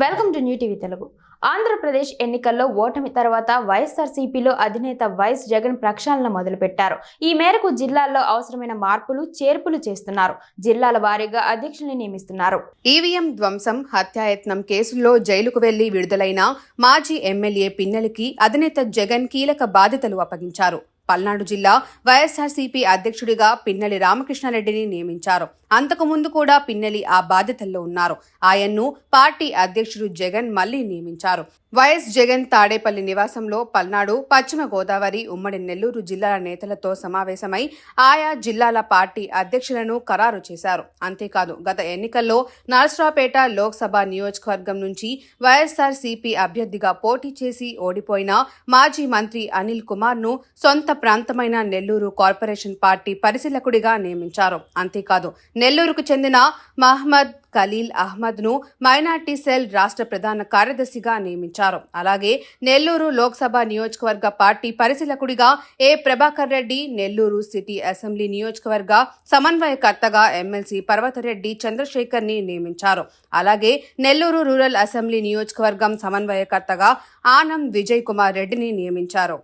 Welcome to new TV Telugu. Andhra Pradesh ఎన్నికల్లో ఓటమి తర్వాత వైఎస్ఆర్సీపీలో అధినేత వైఎస్ జగన్ ప్రక్షాళన మొదలుపెట్టారు. ఈ మేరకు జిల్లాల్లో అవసరమైన మార్పులు చేర్పులు చేస్తున్నారు. జిల్లాల వారీగా అధ్యక్షుల్ని నియమిస్తున్నారు. ఈవీఎం ధ్వంసం హత్యాయత్నం కేసుల్లో జైలుకు వెళ్ళి విడుదలైన మాజీ ఎమ్మెల్యే పిన్నెలకి అధినేత జగన్ కీలక బాధ్యతలు అప్పగించారు. పల్నాడు జిల్లా వైఎస్ఆర్సీపీ అధ్యక్షుడిగా పిన్నెలి రామకృష్ణారెడ్డిని నియమించారు. అంతకుముందు కూడా పిన్నెలి ఆ బాధ్యతల్లో ఉన్నారు. ఆయన్ను పార్టీ అధ్యక్షుడు జగన్ మళ్ళీ నియమించారు. వైఎస్ జగన్ తాడేపల్లి నివాసంలో పల్నాడు పశ్చిమ గోదావరి ఉమ్మడి నెల్లూరు జిల్లాల నేతలతో సమావేశమై ఆయా జిల్లాల పార్టీ అధ్యక్షులను ఖరారు చేశారు. అంతేకాదు గత ఎన్నికల్లో నరసరావుపేట లోక్సభ నియోజకవర్గం నుంచి వైఎస్ఆర్ సిపి అభ్యర్థిగా పోటీ చేసి ఓడిపోయిన మాజీ మంత్రి అనిల్ కుమార్ను సొంత ప్రాంతమైన నెల్లూరు కార్పొరేషన్ పార్టీ పరిశీలకుడిగా నియమించారు. అంతేకాదు నెల్లూరుకు చెందిన మహమ్మద్ ఖలీల్ అహ్మద్ను మైనార్టీ సెల్ రాష్ట్ర ప్రధాన కార్యదర్శిగా నియమించారు. అలాగే నెల్లూరు లోక్సభ నియోజకవర్గ party పరిశీలకుడిగా A Prabhakar Reddy Nellore city assembly నియోజకవర్గ సమన్వయకర్తగా ఎమ్మెల్సీ పర్వతరెడ్డి చంద్రశేఖర్ని నియమించారు. అలాగే నెల్లూరు రూరల్ అసెంబ్లీ నియోజకవర్గం సమన్వయకర్తగా ఆనం విజయ్ కుమార్ రెడ్డిని నియమించారు.